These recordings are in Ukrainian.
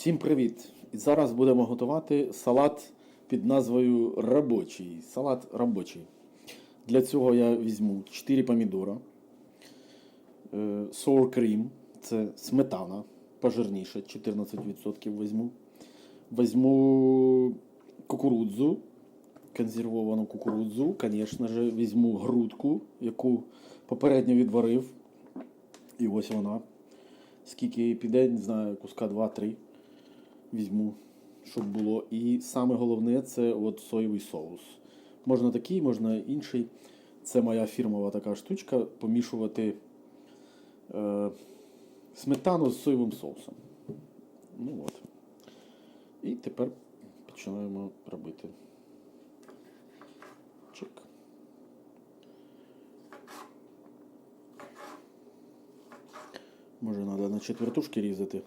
Всім привіт! І зараз будемо готувати салат під назвою робочий. Салат робочий. Для цього я візьму 4 помідора, е, sour cream, це сметана, пожирніше, 14% візьму. Візьму кукурудзу, консервовану кукурудзу, звісно ж, візьму грудку, яку попередньо відварив. І ось вона. Скільки їй піде, не знаю, куска 2-3 візьму, щоб було. І саме головне це от соєвий соус. Можна такий, можна інший. Це моя фірмова така штучка помішувати е, сметану з соєвим соусом. Ну от. І тепер починаємо робити. Чик. Може треба на четвертушки різати,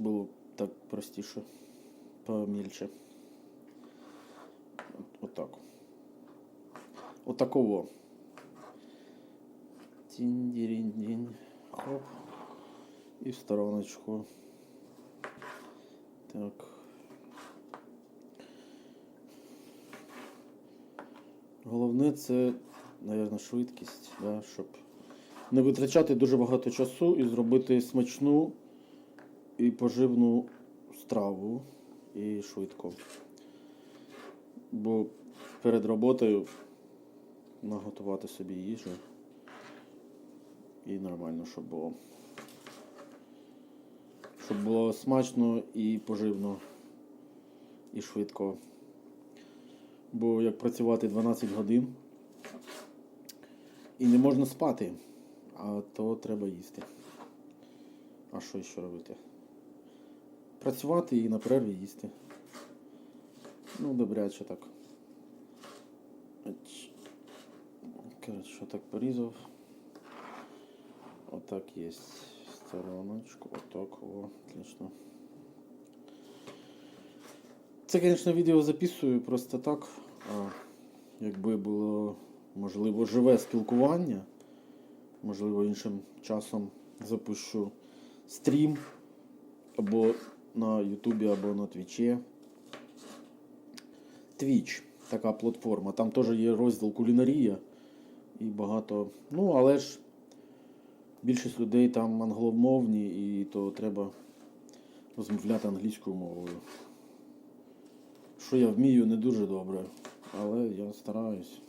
було так простіше, помільче. От, отак. Отаково. Тінь-дінь-дінь. Хоп. І в стороночку. Так. Головне це, мабуть, швидкість, да, щоб не витрачати дуже багато часу і зробити смачну і поживну страву і швидко. Бо перед роботою наготувати собі їжу і нормально, щоб було. Щоб було смачно і поживно, і швидко. Бо як працювати 12 годин і не можна спати, а то треба їсти. А що ще робити? Працювати і на перерві їсти. Ну, добряче так. Коротше, так порізав. Отак є стороночку. Отак, о, отлично. Це, звісно, відео записую просто так. А якби було можливо живе спілкування, можливо, іншим часом запущу стрім або на Ютубі, або на Твічі. Твіч така платформа. Там теж є розділ кулінарія і багато. Ну, але ж більшість людей там англомовні, і то треба розмовляти англійською мовою. Що я вмію не дуже добре, але я стараюсь.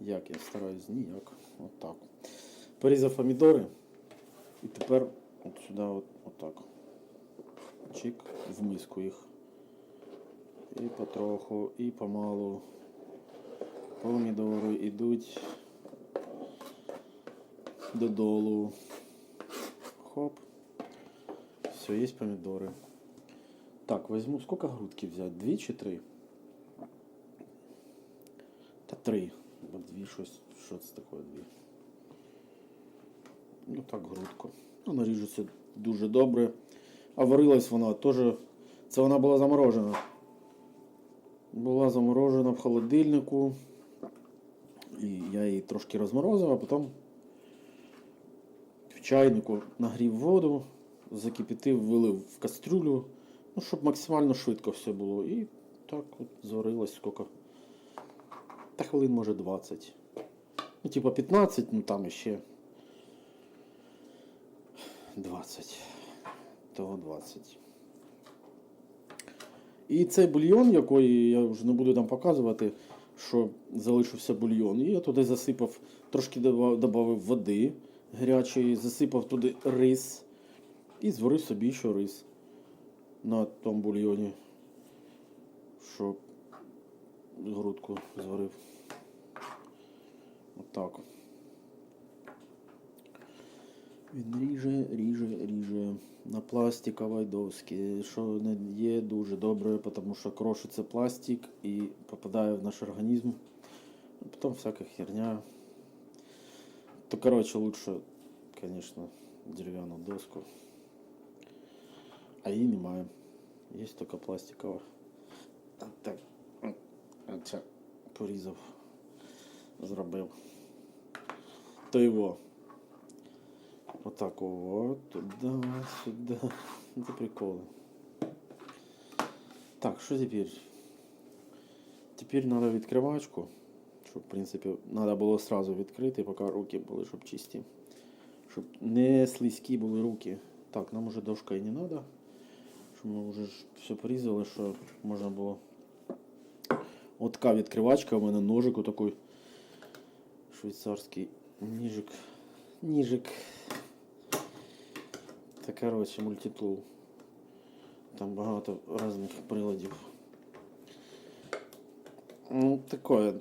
Як я стараюсь? Ніяк. От так. Порізав помідори. І тепер от сюди от, отак. Чик в миску їх. І потроху, і помалу. Помідори йдуть додолу. Хоп. Все, є помідори. Так, возьму, сколько грудки взяти? Дві чи три? Та три. Бо дві щось. Що це таке дві? Ну так, грудку. Вона ріжеться дуже добре. А варилась вона теж. Це вона була заморожена. Була заморожена в холодильнику. І я її трошки розморозив, а потім в чайнику нагрів воду, закипятив, вилив в кастрюлю, ну, щоб максимально швидко все було. І так от зварилось скільки. Та хвилин може 20. Ну, типа 15, ну там іще 20. Того 20. І цей бульйон, який я вже не буду там показувати, що залишився бульйон. І я туди засипав, трошки додав води гарячої, засипав туди рис і зварив собі ще рис на тому бульйоні, що грудку зварив. Отак. Він ріже, ріже, ріже на пластиковій досці, що не є дуже добре, тому що крошиться пластик і попадає в наш організм. А потім всяка херня. То короче лучше, конечно, дерев'яну доску. А її немає. Є тільки пластикова. А так. Оце порізав. Зробив. То його. Отак от, туди, сюди. Ну, Це приколи. Так, що тепер? Тепер треба відкривачку. Щоб, в принципі, треба було сразу відкрити, поки руки були, щоб чисті. Щоб не слизькі були руки. Так, нам уже дошка і не треба. Щоб ми вже все порізали, що можна було. От така відкривачка, у мене ножик отакий швейцарський ніжик. Ніжик. Та коротше, мультитул. Там багато різних приладів. Ну, таке.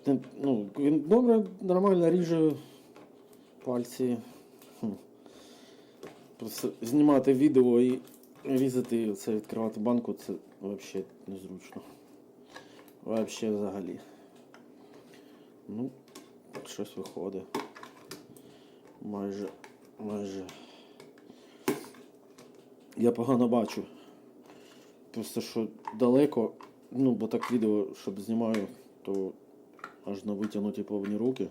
Ну, він добре, нормально ріже пальці. Просто знімати відео і різати це, відкривати банку, це взагалі незручно. Взагалі взагалі. Ну, щось виходить. Майже, майже. Я погано бачу. Просто що далеко, ну, бо так відео, щоб знімаю, то аж на витягнуті повні руки.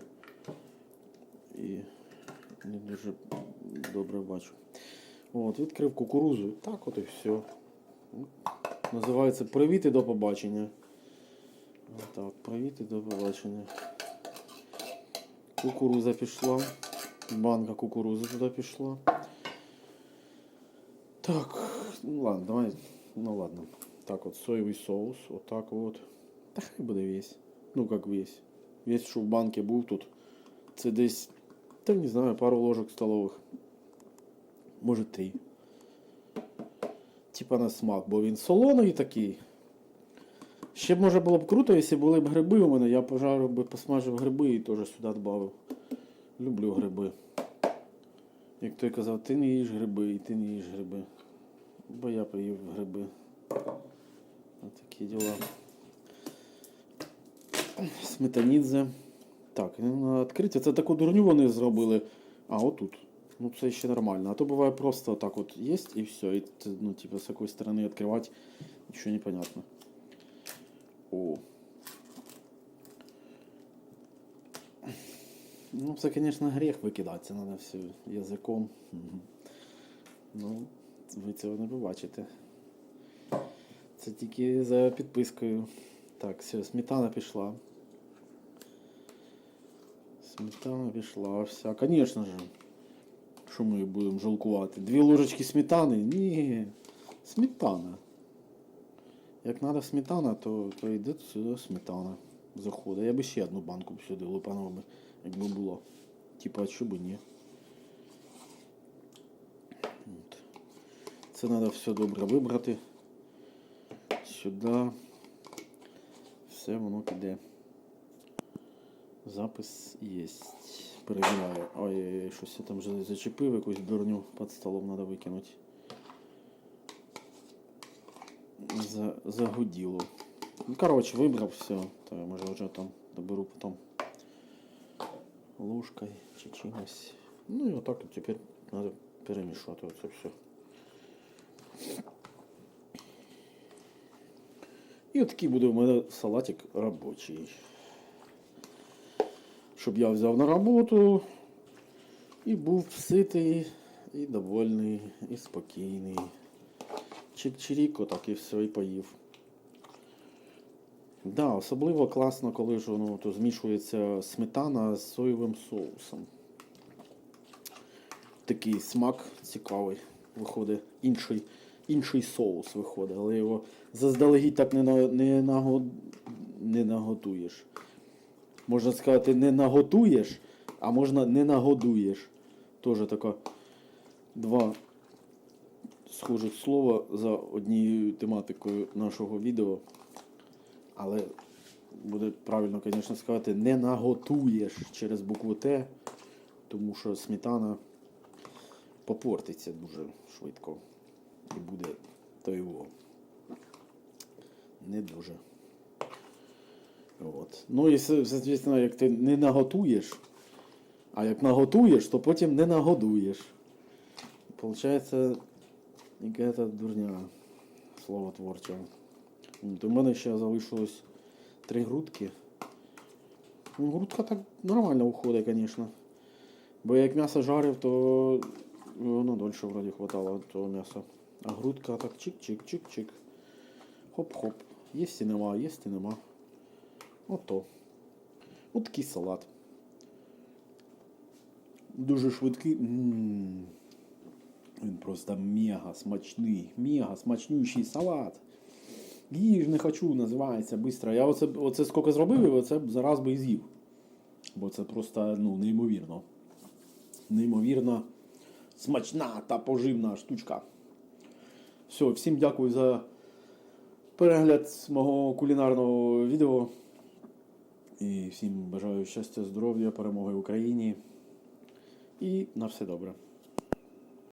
І не дуже добре бачу. От, відкрив кукурузу. Так от і все. Називається Привіт і до побачення. Так, привіт і до побачення. Кукуруза пішла. Банка кукурузи туди пішла. Так, ну ладно, давай. Ну ладно. Так вот, соевый соус, вот так вот. Та хай буде весь. Ну как весь. Весь, що в банці був тут. Це десь, та не знаю, пару ложок столових. Може три. Типа на смак, бо він солоний такий. Ще б може було б круто, якщо були б гриби у мене, я пожарив би, посмажив гриби і теж сюди додав. Люблю гриби. Як той казав, ти не їж гриби, і ти не їж гриби. Бо я поїв гриби. Отакі діла. Сметанідзе. Так, відкриття. Це таку дурню вони зробили. А, отут. Ну це ще нормально. А то буває просто так от є і все. І ну, типа, з якої сторони відкривати, нічого не понятно. О. Ну, це, звісно, гріх викидати, це треба все язиком. Ну, ви цього не побачите. Це тільки за підпискою. Так, все, сметана пішла. Сметана пішла, вся. Звісно ж. Що ми будемо жалкувати? Дві ложечки сметани? Ні. Сметана. Як треба сметана, то, то йде сюди сметана. Заходить. Я би ще одну банку сюди лупанув би, якби було. Типа, а б ні. От. Це треба все добре вибрати. Сюди. Все воно піде. Запис є. Перевіряю. Ой, щось я там вже зачепив, якусь дурню під столом треба викинути. За, загуділо. Ну, коротше, вибрав все. Я може вже там доберу потім ложкою чи чимось. Ну і отак от тепер треба перемішати оце все. І отакий буде у мене салатик робочий. Щоб я взяв на роботу і був ситий, і довольний, і спокійний. Чик-чирік, отак і все, і поїв. Да, особливо класно, коли ж воно то змішується сметана з соєвим соусом. Такий смак цікавий виходить. Інший, інший соус виходить, але його заздалегідь так не, на, не, наго, не наготуєш. Можна сказати, не наготуєш, а можна не нагодуєш. Тоже така два схожих слова за однією тематикою нашого відео. Але буде правильно, звісно, сказати, не наготуєш через букву Т, тому що сметана попортиться дуже швидко. І буде то його. Не дуже. От. Ну і, соответственно, як ти не наготуєш, а як наготуєш, то потім не нагодуєш. Получається, яка дурня слово творче. От, у мене ще залишилось три грудки. Ну, грудка так нормально уходить, звісно. Бо як м'ясо жарив, то воно дольше вроді хватало того м'яса. А грудка так чик-чик-чик-чик. Хоп-хоп. Єсть і нема, і нема. Ото. От такий салат. Дуже швидкий. М. Він просто мега смачний. Мега смачнющий салат. Їж не хочу, називається бистро. Я оце, оце скільки зробив, і оце зараз би і з'їв. Бо це просто ну, неймовірно. Неймовірно смачна та поживна штучка. Все, всім дякую за перегляд мого кулінарного відео. І всім бажаю щастя, здоров'я, перемоги Україні. І на все добре.